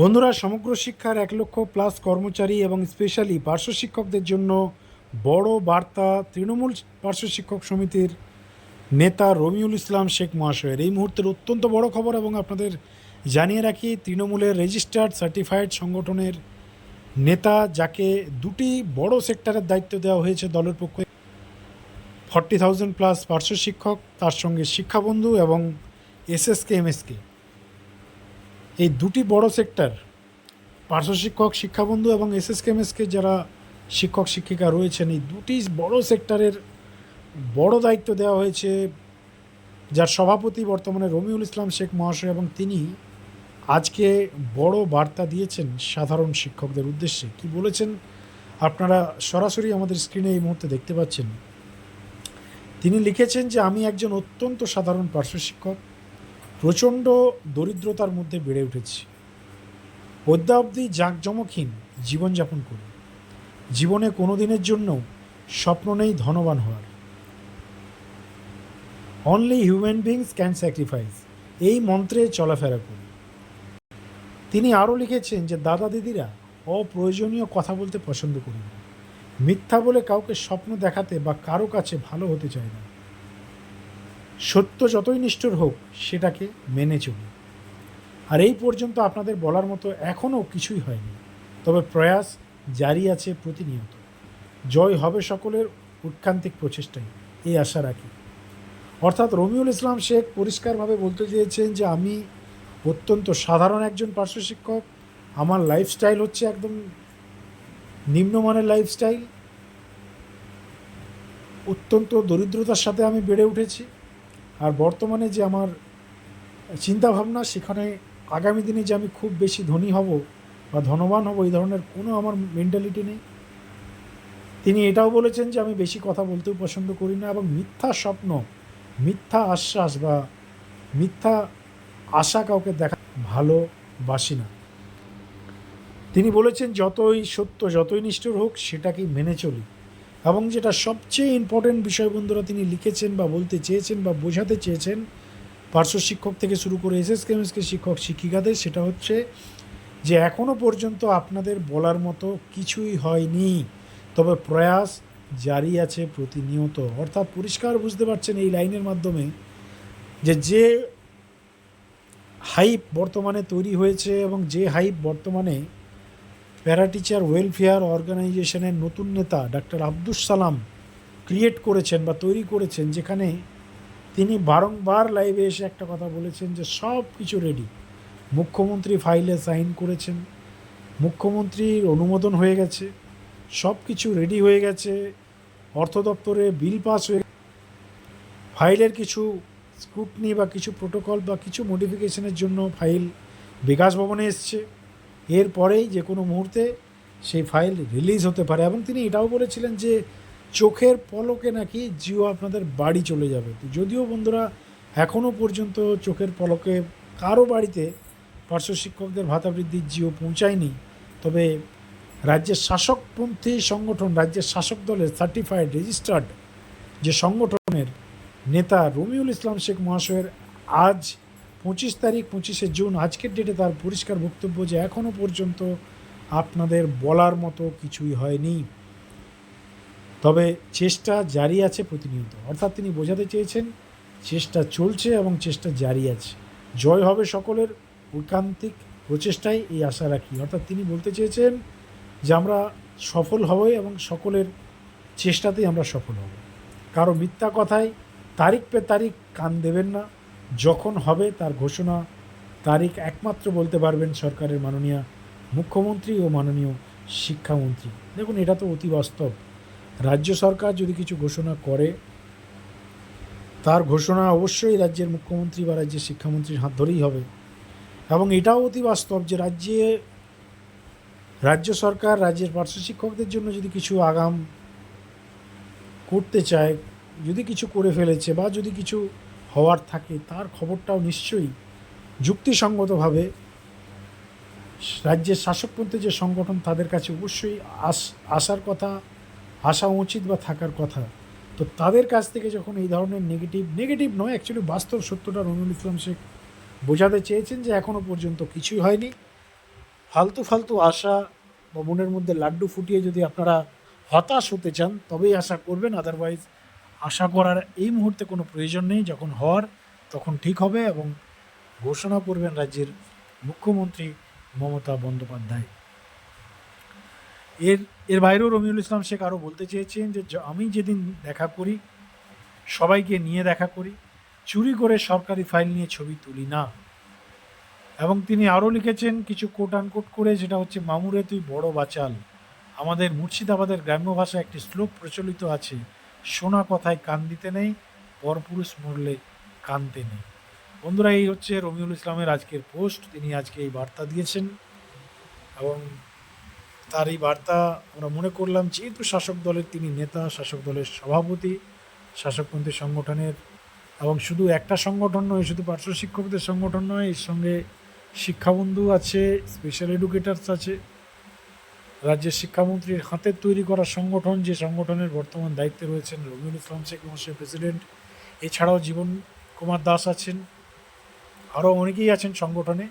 বন্ধুরা, সমগ্র শিক্ষার এক লক্ষ প্লাস কর্মচারী এবং স্পেশালি পার্শ্ব শিক্ষকদের জন্য বড় বার্তা তৃণমূল পার্শ্ব শিক্ষক সমিতির নেতা রমিউল ইসলাম শেখ মহাশয়ের। এই মুহূর্তের অত্যন্ত বড় খবর এবং আপনাদের জানিয়ে রাখি, তৃণমূলের রেজিস্টার্ড সার্টিফাইড সংগঠনের নেতা যাকে দুটি বড় সেক্টরের দায়িত্ব দেওয়া হয়েছে দলের পক্ষে ফর্টি থাউজেন্ড প্লাস পার্শ্ব শিক্ষক, তার সঙ্গে শিক্ষাবন্ধু এবং এসএসকে, এমএসকে। এই দুটি বড় সেক্টর পার্শ্ব শিক্ষক, শিক্ষাবন্ধু এবং এস এস এসএসকেএমএসকে যারা শিক্ষক, শিক্ষিকা রয়েছেন, এই দুটি বড় সেক্টরের বড় দায়িত্ব দেওয়া হয়েছে, যার সভাপতি বর্তমানে রমিউল ইসলাম শেখ মহাশয় এবং তিনি আজকে বড় বার্তা দিয়েছেন সাধারণ শিক্ষকদের উদ্দেশ্যে। কি বলেছেন আপনারা সরাসরি আমাদের স্ক্রিনে এই মুহূর্তে দেখতে পাচ্ছেন। তিনি লিখেছেন যে, আমি একজন অত্যন্ত সাধারণ পার্শ্ব শিক্ষক প্রচণ্ড দরিদ্রতার মধ্যে বেড়ে উঠেছি। অদ্যাবধি জাঁকজমকহীন জীবনযাপন করি। জীবনে কোনো দিনের জন্য স্বপ্ন নেই ধনবান হওয়ার। Only human beings can sacrifice এই মন্ত্রে চলাফেরা করি। তিনি আরও লিখেছেন যে, দাদা দিদিরা, অপ্রয়োজনীয় কথা বলতে পছন্দ করি না। মিথ্যা বলে কাউকে স্বপ্ন দেখাতে বা কারও কাছে ভালো হতে চায় না। সত্য যতই নিষ্ঠুর হোক, সেটাকে মেনে চলি। আর এই পর্যন্ত আপনাদের বলার মতো এখনও কিছুই হয়নি। তবে প্রয়াস জারি আছে প্রতিনিয়ত। জয় হবে সকলের উৎকান্তিক প্রচেষ্টায়, এই আশা রাখি। অর্থাৎ রমিউল ইসলাম শেখ পরিষ্কারভাবে বলতে চেয়েছেন যে, আমি অত্যন্ত সাধারণ একজন পার্শ্ব শিক্ষক। আমার লাইফস্টাইল হচ্ছে একদম নিম্নমানের লাইফস্টাইল অত্যন্ত দরিদ্রতার সাথে আমি বেড়ে উঠেছি। আর বর্তমানে যে আমার চিন্তাভাবনা, সেখানে আগামী দিনে যে আমি খুব বেশি ধনী হব বা ধনবান হব, এই ধরনের কোনো আমার মেন্টালিটি নেই। তিনি এটাও বলেছেন যে আমি বেশি কথা বলতেও পছন্দ করি না এবং মিথ্যা স্বপ্ন, মিথ্যা আশ্বাস বা মিথ্যা আশা কাউকে দেখা ভালোবাসি না। তিনি বলেছেন, যতই সত্য, যতই নিষ্ঠুর হোক, সেটাকেই মেনে চলি। এবং যেটা সবচেয়ে ইম্পর্টেন্ট বিষয় বন্ধুরা, তিনি লিখেছেন বা বলতে চেয়েছেন বা বোঝাতে চেয়েছেন, পার্শ্ব শিক্ষক থেকে শুরু করে এসএস কেমিসকে শিক্ষক, শিক্ষিকাদের, সেটা হচ্ছে যে এখনও পর্যন্ত আপনাদের বলার মতো কিছুই হয়নি। তবে প্রয়াস জারি আছে প্রতিনিয়ত। অর্থাৎ পরিষ্কার বুঝতে পারছেন এই লাইনের মাধ্যমে যে যে হাইপ বর্তমানে তৈরি হয়েছে এবং যে হাইপ বর্তমানে প্যারা টিচার ওয়েলফেয়ার অর্গানাইজেশনের নতুন নেতা ডাক্তার আব্দুস সালাম ক্রিয়েট করেছেন বা তৈরি করেছেন, যেখানে তিনি বারংবার লাইভে এসে একটা কথা বলেছেন যে সব কিছু রেডি মুখ্যমন্ত্রী ফাইলে সাইন করেছেন, মুখ্যমন্ত্রীর অনুমোদন হয়ে গেছে, সব কিছু রেডি হয়ে গেছে, অর্থ দপ্তরে বিল পাস হয়ে ফাইলের কিছু স্ক্রুটনি বা কিছু প্রোটোকল বা কিছু মডিফিকেশনের জন্য ফাইল বিকাশ ভবনে এসছে। এরপরেই যে কোনো মুহূর্তে সেই ফাইল রিলিজ হতে পারে। এবং তিনি এটাও বলেছিলেন যে চোখের পলকে নাকি জিও আপনাদের বাড়ি চলে যাবে। যদিও বন্ধুরা এখনও পর্যন্ত চোখের পলকে কারও বাড়িতে পার্শ্ব শিক্ষকদের ভাতা বৃদ্ধির জিও পৌঁছায়নি, তবে রাজ্যের শাসকপন্থী সংগঠন, রাজ্যের শাসক দলের সার্টিফাইড রেজিস্টার্ড যে সংগঠনের নেতা রমিউল ইসলাম শেখ মহাশয়ের আজ পঁচিশ তারিখ, পঁচিশে জুন, আজকের ডেটে তার পরিষ্কার বক্তব্য যে এখনও পর্যন্ত আপনাদের বলার মতো কিছুই হয়নি। তবে চেষ্টা জারি আছে প্রতিনিয়ত। অর্থাৎ তিনি বোঝাতে চেয়েছেন, চেষ্টা চলছে এবং চেষ্টা জারি আছে। জয় হবে সকলের ঐকান্তিক প্রচেষ্টায় এই আশা রাখি। অর্থাৎ তিনি বলতে চেয়েছেন যে আমরা সফল হবই এবং সকলের চেষ্টাতেই আমরা সফল হব। কারও মিথ্যা কথায় তারিখ পে তারিখ কান দেবেন না। যখন হবে তার ঘোষণা, তারিখ একমাত্র বলতে পারবেন সরকারের মাননীয় মুখ্যমন্ত্রী ও মাননীয় শিক্ষামন্ত্রী। দেখুন, এটা তো অতি বাস্তব। রাজ্য সরকার যদি কিছু ঘোষণা করে, তার ঘোষণা অবশ্যই রাজ্যের মুখ্যমন্ত্রী বা রাজ্যের শিক্ষামন্ত্রীর হাত ধরেই হবে। এবং এটাও অতি বাস্তব যে রাজ্যে, রাজ্য সরকার, রাজ্যের পার্শ্ব শিক্ষকদের জন্য যদি কিছু আগাম করতে চায়, যদি কিছু করে ফেলেছে বা যদি কিছু হওয়ার থাকে, তার খবরটাও নিশ্চয়ই যুক্তিসঙ্গতভাবে রাজ্যের শাসকপন্থী যে সংগঠন তাদের কাছে অবশ্যই আস, আসার কথা, আসা উচিত বা থাকার কথা। তো তাদের কাছ থেকে যখন এই ধরনের নেগেটিভ নেগেটিভ নয় অ্যাকচুয়ালি বাস্তব সত্যটা রনুল ইসলাম শেখ বোঝাতে চেয়েছেন যে এখনও পর্যন্ত কিছুই হয়নি। ফালতু ফালতু আশা বা মনের মধ্যে লাড্ডু ফুটিয়ে যদি আপনারা হতাশ হতে চান, তবেই আশা করবেন আদারওয়াইজ আশা করার এই মুহূর্তে কোনো প্রয়োজন নেই। যখন হওয়ার, তখন ঠিক হবে এবং ঘোষণা করবেন রাজ্যের মুখ্যমন্ত্রী মমতা বন্দ্যোপাধ্যায়। এর এর বাইরেও রমিউল ইসলাম শেখ আরও বলতে চেয়েছেন যে আমি যেদিন দেখা করি, সবাইকে নিয়ে দেখা করি, চুরি করে সরকারি ফাইল নিয়ে ছবি তুলি না। এবং তিনি আরও লিখেছেন কিছু কোট আনকোট করে, যেটা হচ্ছে, মামুরে তুই বড় বাচাল। আমাদের মুর্শিদাবাদের গ্রাম্য ভাষায় একটি শ্লোক প্রচলিত আছে শোনা কথায় কান দিতে নেই, পরপুরুষ মরলে কানতে নেই। বন্ধুরা, এই হচ্ছে রমিউল ইসলামের আজকের পোস্ট। তিনি আজকে এই বার্তা দিয়েছেন এবং তার এই বার্তা আমরা মনে করলাম, যেহেতু শাসক দলের তিনি নেতা, শাসক দলের সভাপতি, শাসকপন্থী সংগঠনের এবং শুধু একটা সংগঠন নয়, শুধু পার্শ্ব শিক্ষকদের সংগঠন নয়, এর সঙ্গে শিক্ষাবন্ধু আছে স্পেশাল এডুকেটার্স আছে রাজ্যের শিক্ষামন্ত্রীর হাতের তৈরি করা সংগঠন, যে সংগঠনের বর্তমান দায়িত্বে রয়েছেন রবিউল ইসলাম শেখ মহাশয় প্রেসিডেন্ট, এছাড়াও জীবন কুমার দাস আছেন, আরও অনেকেই আছেন সংগঠনে।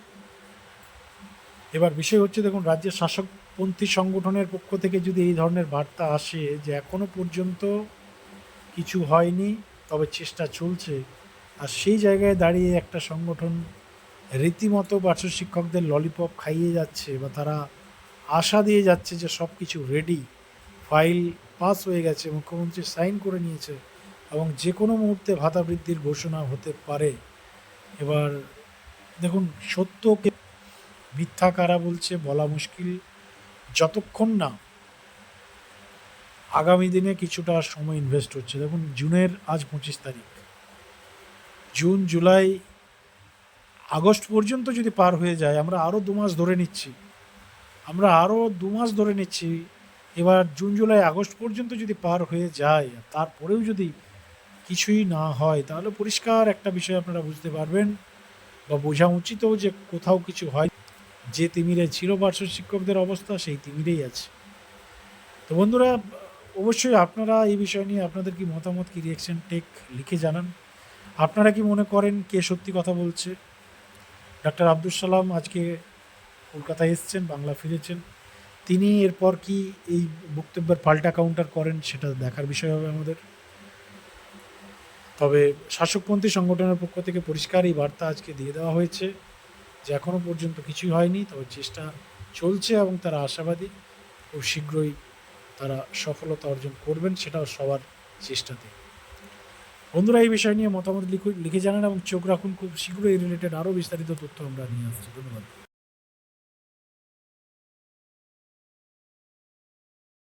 এবার বিষয় হচ্ছে, দেখুন, রাজ্যের শাসকপন্থী সংগঠনের পক্ষ থেকে যদি এই ধরনের বার্তা আসে যে এখনও পর্যন্ত কিছু হয়নি, তবে চেষ্টা চলছে। আর সেই জায়গায় দাঁড়িয়ে একটা সংগঠন রীতিমতো পার্শ্ব শিক্ষকদের ললিপপ খাইয়ে যাচ্ছে বা তারা আশা দিয়ে যাচ্ছে যে সব কিছু রেডি ফাইল পাস হয়ে গেছে, মুখ্যমন্ত্রী সাইন করে নিয়েছে এবং যে কোনো মুহূর্তে ভাতা বৃদ্ধির ঘোষণা হতে পারে। এবার দেখুন, সত্যকে মিথ্যা কারা বলছে বলা মুশকিল। যতক্ষণ না আগামী দিনে কিছুটা সময় ইনভেস্ট হচ্ছে। দেখুন, জুনের আজ পঁচিশ তারিখ। জুন, জুলাই, আগস্ট পর্যন্ত যদি পার হয়ে যায়, আমরা আরও দু মাস ধরে নিচ্ছি। আমরা আরও দু মাস ধরে নিচ্ছি। এবার জুন, জুলাই, আগস্ট পর্যন্ত যদি পার হয়ে যায়, তারপরেও যদি কিছুই না হয়, তাহলে পরিষ্কার একটা বিষয় আপনারা বুঝতে পারবেন বা বোঝা উচিতও যে কোথাও কিছু হয়। যে তিমিরে ছিল পার্শ্ব শিক্ষকদের অবস্থা, সেই তিমিরেই আছে। তো বন্ধুরা, অবশ্যই আপনারা এই বিষয় নিয়ে আপনাদের কি মতামত, কি রিয়েকশন টেক লিখে জানান। আপনারা কি মনে করেন, কে সত্যি কথা বলছে? ডাক্তার আব্দুল সালাম আজকে কলকাতায় এসছেন, বাংলা ফিরেছেন। তিনি এরপর কি এই বক্তব্যের পাল্টা কাউন্টার করেন সেটা দেখার বিষয় হবে আমাদের। তবে শাসকপন্থী সংগঠনের পক্ষ থেকে পরিষ্কার এই বার্তা আজকে দিয়ে দেওয়া হয়েছে যে এখনও পর্যন্ত কিছুই হয়নি, তবে চেষ্টা চলছে এবং তারা আশাবাদী খুব শীঘ্রই তারা সফলতা অর্জন করবেন সেটাও সবার চেষ্টাতে। বন্ধুরা, এই বিষয় নিয়ে মতামত লিখে জানান এবং চোখ রাখুন। খুব শীঘ্রই রিলেটেড আরও বিস্তারিত তথ্য আমরা নিয়ে আসছি। ধন্যবাদ।